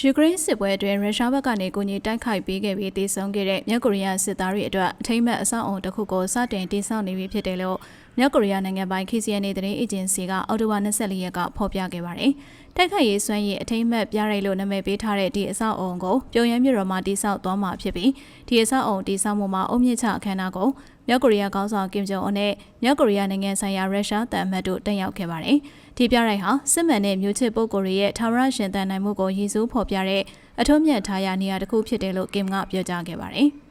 ယူကရိန်းစစ်ပွဲအတွင်းရုရှားဘက်ကနေကူညီတိုက်ခိုက်ပေးခဲ့ပြီးတည်ဆုံခဲ့တဲ့မြောက်ကိုရီးယားစစ်သားတွေအတွက်အထိမ့်မဲ့အဆောက်အုံတစ်ခုကိုစတင်တည်ဆောက်နေပြီဖြစ်တယ်လို့ မြောက်ကိုရီးယားနိုင်ငံပိုင် KCNA သတင်းအေဂျင်စီကအော်တိုဝါ24ရက်ကဖော်ပြခဲ့ပါတယ်။တိုက်ခိုက်ရေးစွမ်းရည်အထိမ့်မဲ့ပြရိုက်လို့နာမည်ပေးထားတဲ့ဒီအဆောက်အုံကိုပြုံရမ်းမြို့တော်မှာတည်ဆောက်သွားမှာဖြစ်ပြီးဒီအဆောက်အုံတည်ဆောက်မှုမှာအုံမြင့်ချအခမ်းအနားကိုမြောက်ကိုရီးယားခေါင်းဆောင်ကင်ဂျုံအွန်နဲ့မြောက်ကိုရီးယားနိုင်ငံဆိုင်ရာရုရှားတန်အမတ်တို့တက်ရောက်ခဲ့ပါတယ်။ဒီပြရိုက်ဟာစစ်မှန်တဲ့မျိုးချစ်ပုဂ္ဂိုလ်တွေရဲ့ထာဝရရှင်သန်နိုင်မှုကိုရည်စူးဖော်ပြတဲ့အထုံးမြတ်ထားရနေရာတစ်ခုဖြစ်တယ်လို့ကင်ကပြောကြားခဲ့ပါတယ်။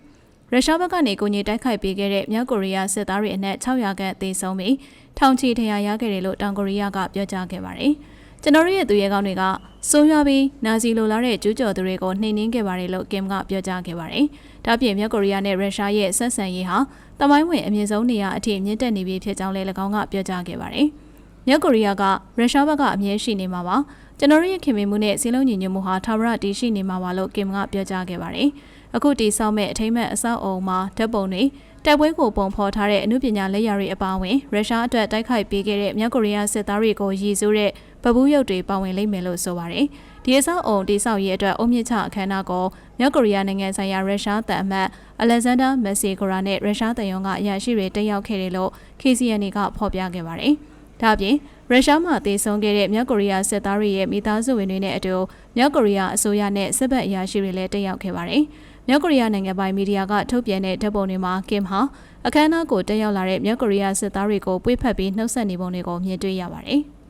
ရုရှားဘက်ကနေကိုကြီးတိုက်ခိုက်ပေးခဲ့တဲ့မြောက်ကိုရီးယားစစ်သားတွေအနက်600ခန့်သေဆုံးပြီးထောင်ချီထရာရခဲ့တယ်လို့တောင်ကိုရီးယားကပြောကြားခဲ့ပါတယ်။ကျွန်တော်တို့ရဲ့သူရဲကောင်းတွေကဆိုးရွားပြီးနာဇီလိုလားတဲ့ကျူးကျော်သူတွေကိုနှိမ်နင်းခဲ့ပါတယ်လို့ကင်ကပြောကြားခဲ့ပါတယ်။ဒါ့ပြင်မြောက်ကိုရီးယားနဲ့ရုရှားရဲ့ဆက်ဆံရေးဟာတမိုင်းဝင်အမြင့်ဆုံးနေရာအထိမြင့်တက်နေပြီဖြစ်ကြောင်းလည်း၎င်းကပြောကြားခဲ့ပါတယ်။ မြောက်ကိုရီးယားကရုရှားဘက်ကအမြဲရှိနေမှာပါကျွန်တော်ရဲ့ခင်မင်မှုနဲ့စီလုံးညီညွတ်မှုဟာထာဝရတည်ရှိနေမှာပါလို့ကင်ကပြောကြားခဲ့ပါတယ်။အခုတည်ဆောက်မဲ့အထိမ့်မဲ့အဆောက်အုံမှာဓာတ်ပုံတွေတိုက်ပွဲကိုပုံဖော်ထားတဲ့အမှုပညာလက်ရာတွေအပါအဝင်ရုရှားအတွက်တိုက်ခိုက်ပေးခဲ့တဲ့မြောက်ကိုရီးယားစစ်သားတွေကိုရည်စူးတဲ့ဗဘူးရုပ်တွေပါဝင်လိမ့်မယ်လို့ဆိုပါတယ်။ဒီအဆောက်အုံတိဆောက်ရေးအတွက်အုံမြင့်ချအခမ်းအနားကိုမြောက်ကိုရီးယားနိုင်ငံဆိုင်ရာရုရှားတန်အမတ်အလက်ဇန်ဒါမက်ဆီဂိုရာနဲ့ရုရှားတန်ယုံကအရာရှိတွေတက်ရောက်ခဲ့တယ်လို့ KCNA ကဖော်ပြခဲ့ပါတယ်။ ဒါ့အပြင်ရုရှားမှတည်ဆုံခဲ့တဲ့မြောက်ကိုရီးယားစစ်သားတွေရဲ့မိသားစုဝင်တွေနဲ့အတူမြောက်ကိုရီးယားအစိုးရနဲ့စစ်ဘက်အရာရှိတွေလည်းတက်ရောက်ခဲ့ပါတယ်။မြောက်ကိုရီးယားနိုင်ငံပိုင်မီဒီယာကထုတ်ပြန်တဲ့ဓာတ်ပုံတွေမှာကင်ဟာအခမ်းအနားကိုတက်ရောက်လာတဲ့မြောက်ကိုရီးယားစစ်သားတွေကိုပွေ့ဖက်ပြီးနှုတ်ဆက်နေပုံတွေကိုမြင်တွေ့ရပါတယ်။